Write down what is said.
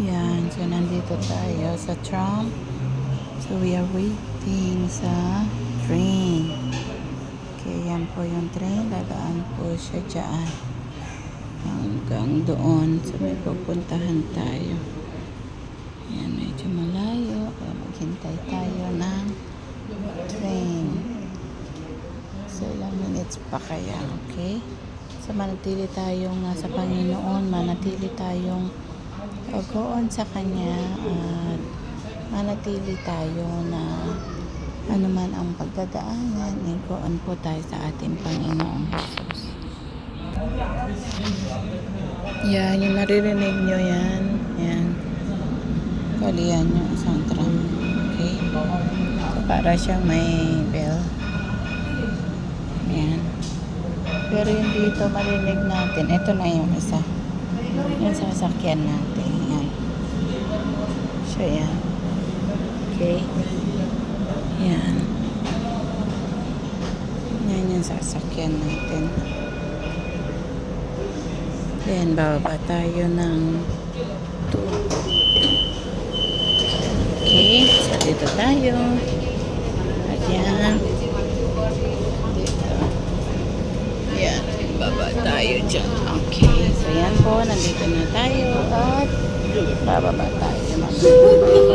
Yan, so nandito tayo sa tram. So we are waiting sa train. Okay, yan po yung train. Dadaan po siya dyan. Hanggang doon. So may pupuntahan tayo. Yan, medyo malayo. Kaya maghintay tayo ng train. So ilang minutes pa kaya, okay? So manatili tayong nasa Panginoon, manatili tayong ogoon sa Kanya at manatili tayo na ano man ang pagdadaanan, igoon po tayo sa ating Panginoong Jesus. Yan, yung naririnig nyo yan. Yan. Yan yung isang tram. Okay? So, para siyang may bell. Yan. Pero yung dito marinig natin, ito na yung isa. Yung sasakyan natin. Yan. So, yan. Okay? Yan. Yan yung sasakyan natin. Then, bababa tayo ng 2. Okay? So, dito tayo. At yan. Dito. Yan. Baba tayo dyan. Okay. So, yan po. Nandito na tayo. 拜拜拜拜，妈妈。